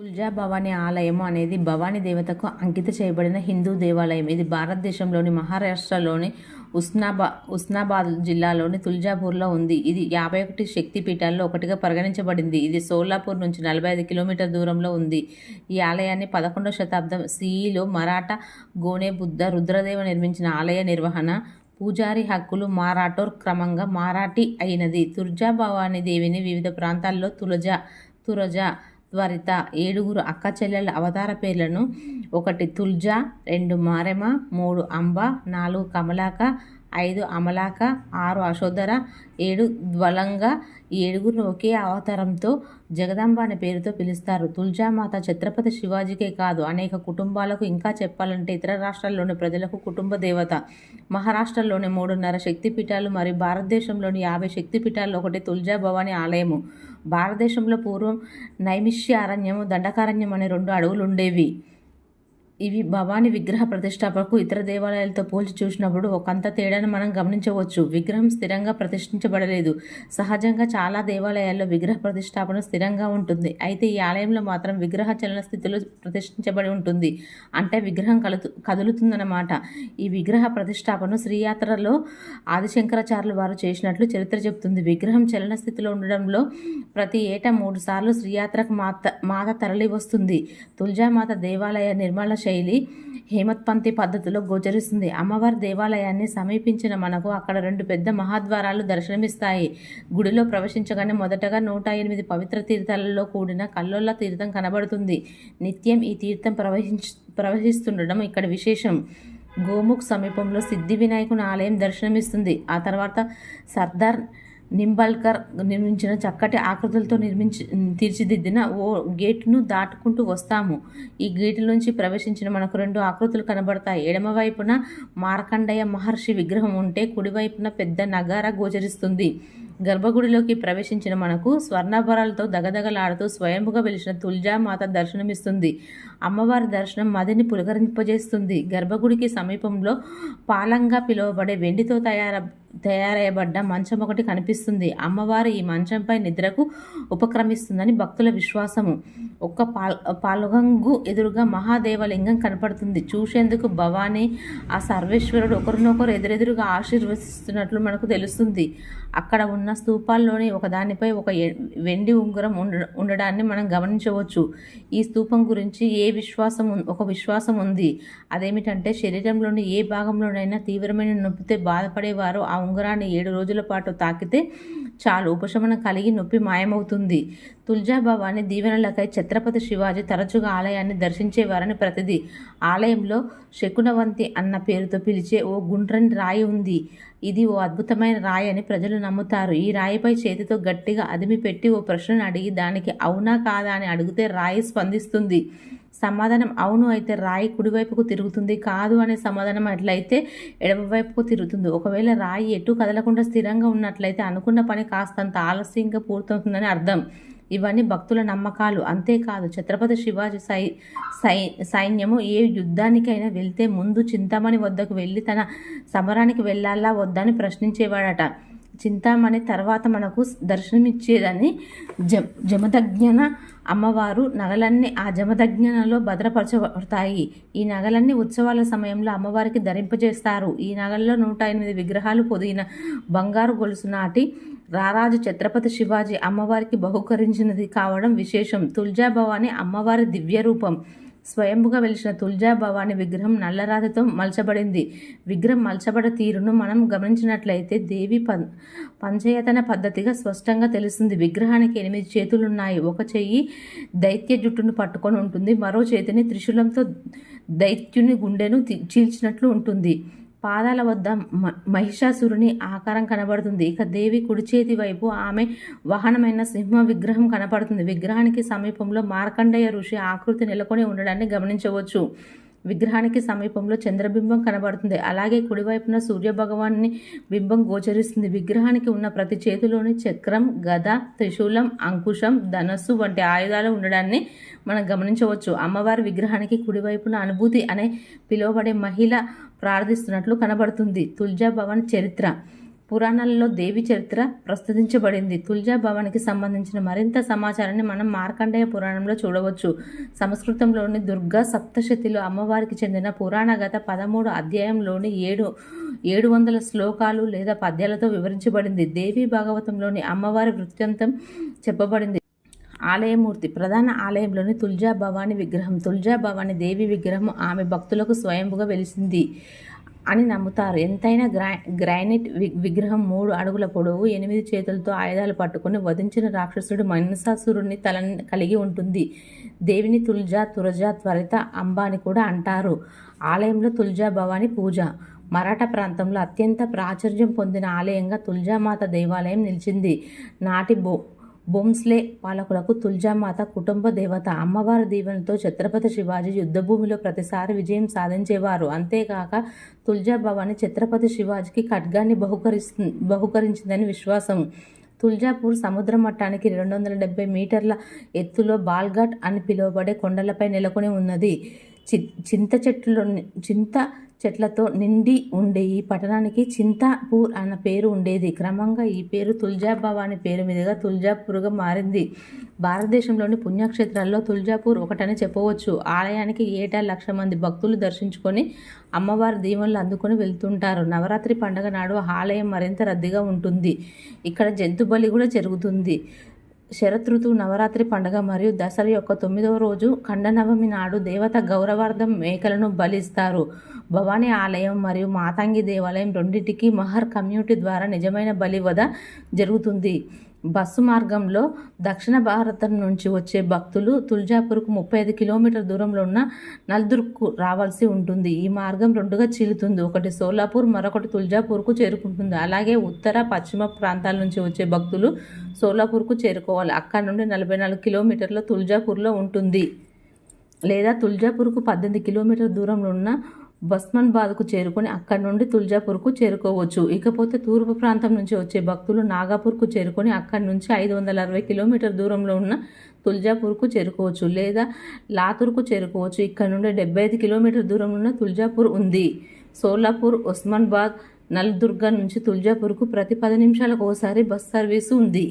తుల్జా భవానీ ఆలయము అనేది భవానీ దేవతకు అంకిత చేయబడిన హిందూ దేవాలయం. ఇది భారతదేశంలోని మహారాష్ట్రలోని ఉస్నాబా ఉస్నాబాద్ జిల్లాలోని తుల్జాపూర్లో ఉంది. ఇది యాభై ఒకటి శక్తి పీఠాల్లో ఒకటిగా పరిగణించబడింది. ఇది సోలాపూర్ నుంచి నలభై ఐదు కిలోమీటర్ దూరంలో ఉంది. ఈ ఆలయాన్ని పదకొండవ శతాబ్దం సిఈలో మరాఠా గోనే బుద్ధ రుద్రదేవ నిర్మించిన ఆలయ నిర్వహణ పూజారి హక్కులు మారాఠోర్ క్రమంగా మారాఠీ అయినది. తుర్జా భవానీ దేవిని వివిధ ప్రాంతాల్లో తులజ తురజ త్వరిత ఏడుగురు అక్క చెల్లెల అవతార పేర్లను ఒకటి తుల్జా రెండు మారెమ మూడు అంబ నాలుగు కమలాక ఐదు అమలాక ఆరు అశోధర ఏడు ధ్వలంగా ఈ ఏడుగురిని ఒకే అవతారంతో జగదాంబ అనే పేరుతో పిలుస్తారు. తుల్జామాత ఛత్రపతి శివాజీకే కాదు అనేక కుటుంబాలకు ఇంకా చెప్పాలంటే ఇతర రాష్ట్రాల్లోని ప్రజలకు కుటుంబ దేవత. మహారాష్ట్రలోని మూడున్నర శక్తిపీఠాలు మరియు భారతదేశంలోని యాభై శక్తిపీఠాల్లో ఒకటి తుల్జా భవాని ఆలయము. భారతదేశంలో పూర్వం నైమిష్య అరణ్యము దండకారణ్యం అనే రెండు అడవులు ఉండేవి ఇవి భవానీ విగ్రహ ప్రతిష్టాపనకు ఇతర దేవాలయాలతో పోల్చి చూసినప్పుడు ఒకంత తేడాను మనం గమనించవచ్చు. విగ్రహం స్థిరంగా ప్రతిష్ఠించబడలేదు. సహజంగా చాలా దేవాలయాల్లో విగ్రహ ప్రతిష్టాపన స్థిరంగా ఉంటుంది. అయితే ఈ ఆలయంలో మాత్రం విగ్రహ చలన స్థితిలో ప్రతిష్ఠించబడి ఉంటుంది. అంటే విగ్రహం కలుతు కదులుతుందన్నమాట. ఈ విగ్రహ ప్రతిష్టాపన శ్రీయాత్రలో ఆదిశంకరాచార్యులు వారు చేసినట్లు చరిత్ర చెబుతుంది. విగ్రహం చలన స్థితిలో ఉండడంలో ప్రతి ఏటా మూడు సార్లు శ్రీయాత్రకు మాత మాత తరలి వస్తుంది తులజామాత దేవాలయ నిర్మాణ శైలి హేమత్పంతి పద్ధతిలో గోచరిస్తుంది. అమ్మవారి దేవాలయాన్ని సమీపించిన మనకు అక్కడ రెండు పెద్ద మహాద్వారాలు దర్శనమిస్తాయి. గుడిలో ప్రవేశించగానే మొదటగా నూట ఎనిమిది పవిత్ర తీర్థాలలో కూడిన కల్లోల తీర్థం కనబడుతుంది. నిత్యం ఈ తీర్థం ప్రవహించ ప్రవహిస్తుండడం ఇక్కడ విశేషం. గోముఖ్ సమీపంలో సిద్ధి వినాయకుని ఆలయం దర్శనమిస్తుంది. ఆ తర్వాత సర్దార్ నింబల్కర్ నిర్మించిన చక్కటి ఆకృతులతో నిర్మించి తీర్చిదిద్దిన ఓ గేటును దాటుకుంటూ వస్తాము. ఈ గేటు నుంచి ప్రవేశించిన మనకు రెండు ఆకృతులు కనబడతాయి. ఎడమవైపున మార్కండేయ మహర్షి విగ్రహం ఉంటే కుడివైపున పెద్ద నగార గోచరిస్తుంది. గర్భగుడిలోకి ప్రవేశించిన మనకు స్వర్ణాభరాలతో దగదగలాడుతూ స్వయంభుగా వెలిసిన తుల్జామాత దర్శనమిస్తుంది. అమ్మవారి దర్శనం మదిని పులకరింపజేస్తుంది. గర్భగుడికి సమీపంలో పాలంగా పిలువబడే వెండితో తయార తయారయ్యబడ్డ మంచం ఒకటి కనిపిస్తుంది. అమ్మవారు ఈ మంచంపై నిద్రకు ఉపక్రమిస్తుందని భక్తుల విశ్వాసము. ఒక్క పాల్ పాలుగంగు ఎదురుగా మహాదేవలింగం కనపడుతుంది. చూసేందుకు భవానీ ఆ సర్వేశ్వరుడు ఒకరినొకరు ఎదురెదురుగా ఆశీర్వదిస్తున్నట్లు మనకు తెలుస్తుంది. అక్కడ ఉన్న స్తూపాల్లోని ఒకదానిపై ఒక ఎ- వెండి ఉంగరం ఉండ ఉండడాన్ని మనం గమనించవచ్చు. ఈ స్తూపం గురించి ఏ విశ్వాసం ఒక విశ్వాసం ఉంది? అదేమిటంటే శరీరంలోని ఏ భాగంలోనైనా తీవ్రమైన నొప్పితో బాధపడేవారు ఆ ఉంగరాన్ని ఏడు రోజుల పాటు తాకితే చాలు. ఉపశమనం కలిగి నొప్పి మాయమవుతుంది. తుల్జాభవాని దీవెనలకై ఛత్రపతి శివాజీ తరచుగా ఆలయాన్ని దర్శించేవారని ప్రతిది ఆలయంలో శకునవంతి అన్న పేరుతో పిలిచే ఓ గుండ్రని రాయి ఉంది. ఇది ఓ అద్భుతమైన రాయి అని ప్రజలు నమ్ముతారు. ఈ రాయిపై చేతితో గట్టిగా అదిమి పెట్టి ఓ ప్రశ్నను అడిగి దానికి అవునా కాదా అని అడిగితే రాయి స్పందిస్తుంది. సమాధానం అవును అయితే రాయి కుడివైపుకు తిరుగుతుంది. కాదు అనే సమాధానం అట్లయితే ఎడమవైపుకు తిరుగుతుంది. ఒకవేళ రాయి ఎటు కదలకుండా స్థిరంగా ఉన్నట్లయితే అనుకున్న పని కాస్తంత ఆలస్యంగా పూర్తవుతుందని అర్థం. ఇవన్నీ భక్తుల నమ్మకాలు. అంతేకాదు ఛత్రపతి శివాజీ సై సై సైన్యము ఏ యుద్ధానికైనా వెళ్తే ముందు చింతామణి వద్దకు వెళ్ళి తన సమరానికి వెళ్ళాలా వద్దని ప్రశ్నించేవాడట. చింతామణి తర్వాత మనకు దర్శనమిచ్చేదని జ జమదజ్ఞన అమ్మవారు నగలన్నీ ఆ జమదజ్ఞనలో భద్రపరచబడతాయి. ఈ నగలన్నీ ఉత్సవాల సమయంలో అమ్మవారికి ధరింపజేస్తారు. ఈ నగల్లో నూట ఎనిమిది విగ్రహాలు పొదిగిన బంగారు గొలుసు నాటి రారాజు ఛత్రపతి శివాజీ అమ్మవారికి బహుకరించినది కావడం విశేషం. తుల్జాభవాని అమ్మవారి దివ్య రూపం స్వయంభుగా వెలిసిన తుల్జా భవాని విగ్రహం నల్లరాతితో మలచబడింది. విగ్రహం మలచబడ తీరును మనం గమనించినట్లయితే దేవి పం పంచయతన పద్ధతిగా స్పష్టంగా తెలుస్తుంది. విగ్రహానికి ఎనిమిది చేతులున్నాయి. ఒక చెయ్యి దైత్య జుట్టును పట్టుకొని ఉంటుంది. మరో చేతిని త్రిశూలంతో దైత్యుని గుండెను చీల్చినట్లు ఉంటుంది. పాదాల వద్ద మ- మహిషాసురుని ఆకారం కనబడుతుంది. ఇక దేవి కుడి చేతి వైపు ఆమె వాహనమైన సింహ విగ్రహం కనపడుతుంది. విగ్రహానికి సమీపంలో మార్కండేయ ఋషి ఆకృతి నెలకొని ఉండడాన్ని గమనించవచ్చు. విగ్రహానికి సమీపంలో చంద్రబింబం కనబడుతుంది. అలాగే కుడివైపున సూర్య భగవాన్ని బింబం గోచరిస్తుంది. విగ్రహానికి ఉన్న ప్రతి చేతిలోని చక్రం గద త్రిశూలం అంకుశం ధనస్సు వంటి ఆయుధాలు ఉండడాన్ని మనం గమనించవచ్చు. అమ్మవారి విగ్రహానికి కుడివైపున అనుభూతి అనే పిలువబడే మహిళ ప్రార్థిస్తున్నట్లు కనబడుతుంది. తుల్జాభవన్ చరిత్ర. పురాణాలలో దేవి చరిత్ర ప్రస్తుతించబడింది. తుల్జా భవన్కి సంబంధించిన మరింత సమాచారాన్ని మనం మార్కండేయ పురాణంలో చూడవచ్చు. సంస్కృతంలోని దుర్గా సప్తశతిలో అమ్మవారికి చెందిన పురాణ గత పదమూడు అధ్యాయంలోని ఏడు ఏడు వందల శ్లోకాలు లేదా పద్యాలతో వివరించబడింది. దేవి భాగవతంలోని అమ్మవారి వృత్యంతం చెప్పబడింది. ఆలయమూర్తి ప్రధాన ఆలయంలోని తుల్జా భవాని విగ్రహం. తుల్జా భవాని దేవి విగ్రహం ఆమె భక్తులకు స్వయంగా వెలిసింది అని నమ్ముతారు. ఎంతైనా గ్రా గ్రానైట్ వి- విగ్రహం మూడు అడుగుల పొడవు ఎనిమిది చేతులతో ఆయుధాలు పట్టుకొని వధించిన రాక్షసుడు మనసాసురుని తల కలిగి ఉంటుంది. దేవిని తుల్జా తురజా త్వరిత అంబ అని కూడా అంటారు. ఆలయంలో తుల్జా భవాని పూజ. మరాఠా ప్రాంతంలో అత్యంత ప్రాచుర్యం పొందిన ఆలయంగా తుల్జామాత దేవాలయం నిలిచింది. నాటి బో బొమ్స్లే పాలకులకు తుల్జామాత కుటుంబ దేవత అమ్మవారి దీవెనతో ఛత్రపతి శివాజీ యుద్ధభూమిలో ప్రతిసారి విజయం సాధించేవారు. అంతేకాక తుల్జా భవాని ఛత్రపతి శివాజీకి ఖడ్గాన్ని బహుకరిస్తు బహుకరించిందని విశ్వాసం తుల్జాపూర్ సముద్ర మట్టానికి రెండు వందల డెబ్బై మీటర్ల ఎత్తులో బాల్ఘాట్ అని పిలువబడే కొండలపై నెలకొని ఉన్నది. చి చింత చెట్లు చింత చెట్లతో నిండి ఉండే ఈ పట్టణానికి చింతాపూర్ అన్న పేరు ఉండేది. క్రమంగా ఈ పేరు తుల్జాబాబా అనే పేరు మీదుగా తుల్జాపూర్గా మారింది. భారతదేశంలోని పుణ్యక్షేత్రాల్లో తుల్జాపూర్ ఒకటని చెప్పవచ్చు. ఆలయానికి ఏటా లక్ష మంది భక్తులు దర్శించుకొని అమ్మవారి దీవెనలు అందుకొని వెళ్తుంటారు. నవరాత్రి పండుగ నాడు ఆలయం మరింత రద్దీగా ఉంటుంది. ఇక్కడ జంతు బలి కూడా జరుగుతుంది. శరతృతువు నవరాత్రి పండుగ మరియు దసరా యొక్క తొమ్మిదవ రోజు ఖండనవమి నాడు దేవత గౌరవార్థం మేకలను బలిస్తారు. భవానీ ఆలయం మరియు మాతంగి దేవాలయం రెండింటికి మహర్ కమ్యూనిటీ ద్వారా నిజమైన బలివద జరుగుతుంది. బస్సు మార్గంలో దక్షిణ భారతం నుంచి వచ్చే భక్తులు తుల్జాపూర్కు ముప్పై ఐదు కిలోమీటర్ దూరంలో ఉన్న నల్దుర్కు రావాల్సి ఉంటుంది. ఈ మార్గం రెండుగా చీలుతుంది. ఒకటి సోలాపూర్ మరొకటి తుల్జాపూర్కు చేరుకుంటుంది. అలాగే ఉత్తర పశ్చిమ ప్రాంతాల నుంచి వచ్చే భక్తులు సోలాపూర్కు చేరుకోవాలి. అక్కడ నుండి నలభై నాలుగు కిలోమీటర్ల తుల్జాపూర్లో ఉంటుంది. లేదా తుల్జాపూర్కు పద్దెనిమిది కిలోమీటర్ దూరంలో ఉన్న బస్మన్బాద్కు చేరుకొని అక్కడి నుండి తుల్జాపూర్కు చేరుకోవచ్చు. ఇకపోతే తూర్పు ప్రాంతం నుంచి వచ్చే భక్తులు నాగాపూర్కు చేరుకొని అక్కడి నుంచి ఐదు వందల అరవై కిలోమీటర్ దూరంలో ఉన్న తుల్జాపూర్కు చేరుకోవచ్చు లేదా లాతూర్కు చేరుకోవచ్చు. ఇక్కడ నుండి డెబ్బై ఐదు కిలోమీటర్ దూరంలో ఉన్న తుల్జాపూర్ ఉంది. సోలాపూర్ ఉస్మాన్బాద్ నల్దుర్గ నుంచి తుల్జాపూర్కు ప్రతి పది నిమిషాలకు ఒకసారి బస్ సర్వీసు ఉంది.